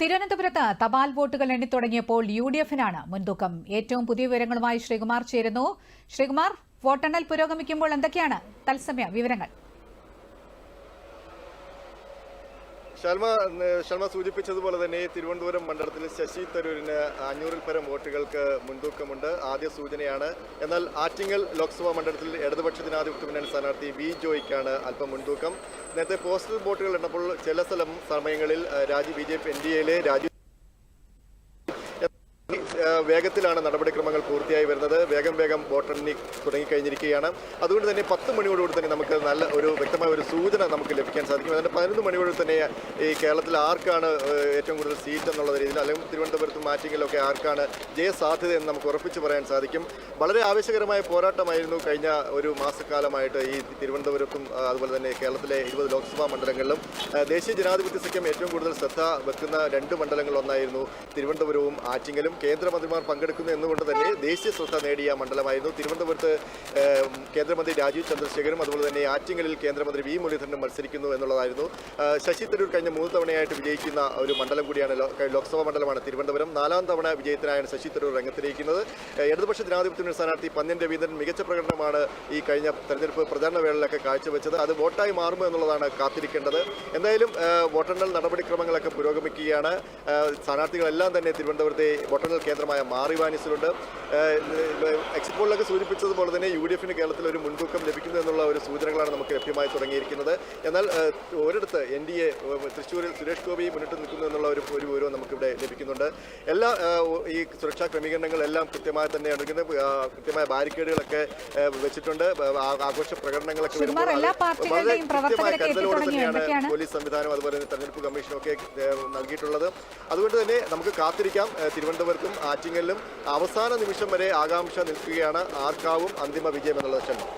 തിരുവനന്തപുരത്ത് തപാൽ വോട്ടുകൾ എണ്ണിത്തുടങ്ങിയപ്പോൾ യു ഡി എഫിനാണ് മുൻതൂക്കം. ഏറ്റവും പുതിയ വിവരങ്ങളുമായി ശ്രീകുമാർ ചേരുന്നു. ശ്രീകുമാർ വോട്ടെണ്ണൽ പുരോഗമിക്കുമ്പോൾ എന്തൊക്കെയാണ് തത്സമയ വിവരങ്ങൾ? ശർമ്മ ശർമ്മ സൂചിപ്പിച്ചതുപോലെ തന്നെ തിരുവനന്തപുരം മണ്ഡലത്തിൽ ശശി തരൂരിന് അഞ്ഞൂറിൽ പരം വോട്ടുകൾക്ക് മുൻതൂക്കമുണ്ട്. ആദ്യ സൂചനയാണ്. എന്നാൽ ആറ്റിങ്ങൽ ലോക്സഭാ മണ്ഡലത്തിൽ ഇടതുപക്ഷ ജനാധിപത്യ മുന്നണി സ്ഥാനാർത്ഥി വി ജോയ്ക്കാണ് അല്പം മുൻതൂക്കം. നേരത്തെ പോസ്റ്റൽ വോട്ടുകൾ എണ്ണപ്പോൾ ചില സ്ഥലം സമയങ്ങളിൽ രാജ്യ Raju B J P N D എയിലെ രാജു ഏഹ് വേഗത്തിലാണ് നടപടിക്രമങ്ങൾ പൂർത്തിയായി വരുന്നത്. വേഗം വേഗം വോട്ടെണ്ണി തുടങ്ങിക്കഴിഞ്ഞിരിക്കുകയാണ്. അതുകൊണ്ട് തന്നെ പത്ത് മണിയോടുകൂടി തന്നെ നമുക്ക് നല്ല ഒരു വ്യക്തമായ ഒരു സൂചന നമുക്ക് ലഭിക്കാൻ സാധിക്കും. അതിന്റെ പതിനൊന്ന് മണിയോട് തന്നെ ഈ കേരളത്തിൽ ആർക്കാണ് ഏറ്റവും കൂടുതൽ സീറ്റ് എന്നുള്ള രീതിയിൽ അല്ലെങ്കിൽ തിരുവനന്തപുരത്തും മാറ്റിങ്ങിലൊക്കെ ആർക്കാണ് ജയസാധ്യത എന്ന് നമുക്ക് ഉറപ്പിച്ചു പറയാൻ സാധിക്കും. വളരെ ആവേശകരമായ പോരാട്ടമായിരുന്നു കഴിഞ്ഞ ഒരു മാസക്കാലമായിട്ട് ഈ തിരുവനന്തപുരത്തും അതുപോലെ തന്നെ കേരളത്തിലെ ഇരുപത് ലോക്സഭാ മണ്ഡലങ്ങളിലും. ദേശീയ ജനാധിപത്യ സഖ്യം ഏറ്റവും കൂടുതൽ ശ്രദ്ധ വെക്കുന്ന രണ്ട് മണ്ഡലങ്ങളൊന്നായിരുന്നു തിരുവനന്തപുരവും ആറ്റിങ്ങലും കേന്ദ്രമന്ത്രിമാർ പങ്കെടുക്കുന്നു എന്നുകൊണ്ട് തന്നെ ദേശീയ ശ്രദ്ധ നേടിയ മണ്ഡലമായിരുന്നു. തിരുവനന്തപുരത്ത് കേന്ദ്രമന്ത്രി രാജീവ് ചന്ദ്രശേഖരും അതുപോലെ തന്നെ ആറ്റിങ്ങലിൽ കേന്ദ്രമന്ത്രി വി മുരളീധരനും മത്സരിക്കുന്നു എന്നുള്ളതായിരുന്നു. ശശി തരൂർ കഴിഞ്ഞ മൂന്ന് തവണയായിട്ട് വിജയിക്കുന്ന ഒരു മണ്ഡലം കൂടിയാണ് ലോക്സഭാ മണ്ഡലമാണ് തിരുവനന്തപുരം. നാലാം തവണ വിജയത്തിനായാണ് ശശി തരൂർ രംഗത്തിരിക്കുന്നത്. ഇടതുപക്ഷ ജനാധിപത്യ സ്ഥാനാർത്ഥി പന്ന്യൻ രവീന്ദ്രൻ മികച്ച പ്രകടനമാണ് ഈ കഴിഞ്ഞ തെരഞ്ഞെടുപ്പ് പ്രചാരണ വേളയിലൊക്കെ കാഴ്ചവെച്ചത്. അത് വോട്ടായി മാറുമോ എന്നുള്ളതാണ് കാത്തിരിക്കേണ്ടത്. എന്തായാലും വോട്ടെണ്ണൽ നടപടിക്രമങ്ങളൊക്കെ പുരോഗമിക്കുകയാണ്. സ്ഥാനാർത്ഥികളെല്ലാം തന്നെ തിരുവനന്തപുരത്തെ വോട്ടെണ്ണൽ കേന്ദ്രമായ മാറിവാനിസിലുണ്ട് എക്സിറ്റ് പോളിലൊക്കെ സൂചിപ്പിച്ചതുപോലെ തന്നെ യു ഡി എഫിന് കേരളത്തിൽ ഒരു മുൻതൂക്കം ലഭിക്കുന്നു എന്നുള്ള ഒരു സൂചനകളാണ് നമുക്ക് ലഭ്യമായി തുടങ്ങിയിരിക്കുന്നത്. എന്നാൽ ഒരിടത്ത് എൻ ഡി എ തൃശ്ശൂരിൽ സുരേഷ് ഗോപി മുന്നിട്ട് നിൽക്കുന്നു എന്നുള്ള ഒരു ഒരു വിവരവും നമുക്കിവിടെ ലഭിക്കുന്നുണ്ട്. എല്ലാ ഈ സുരക്ഷാ ക്രമീകരണങ്ങളെല്ലാം കൃത്യമായി തന്നെ ഉണ്ടെങ്കിൽ കൃത്യമായ ബാരിക്കേഡുകളൊക്കെ വെച്ചിട്ടുണ്ട്. ആഘോഷ പ്രകടനങ്ങളൊക്കെ വളരെ കൃത്യമായ കരുതലോടെ തന്നെയാണ് പോലീസ് സംവിധാനം അതുപോലെ തന്നെ തെരഞ്ഞെടുപ്പ് കമ്മീഷനും ഒക്കെ നൽകിയിട്ടുള്ളത്. അതുകൊണ്ട് തന്നെ നമുക്ക് കാത്തിരിക്കാം. തിരുവനന്തപുരത്തും ആറ്റിങ്ങലിലും അവസാന നിമിഷം വരെ ആകാംക്ഷ നിൽക്കുകയാണ് ആർക്കാവും അന്തിമ വിജയം ചെന്നു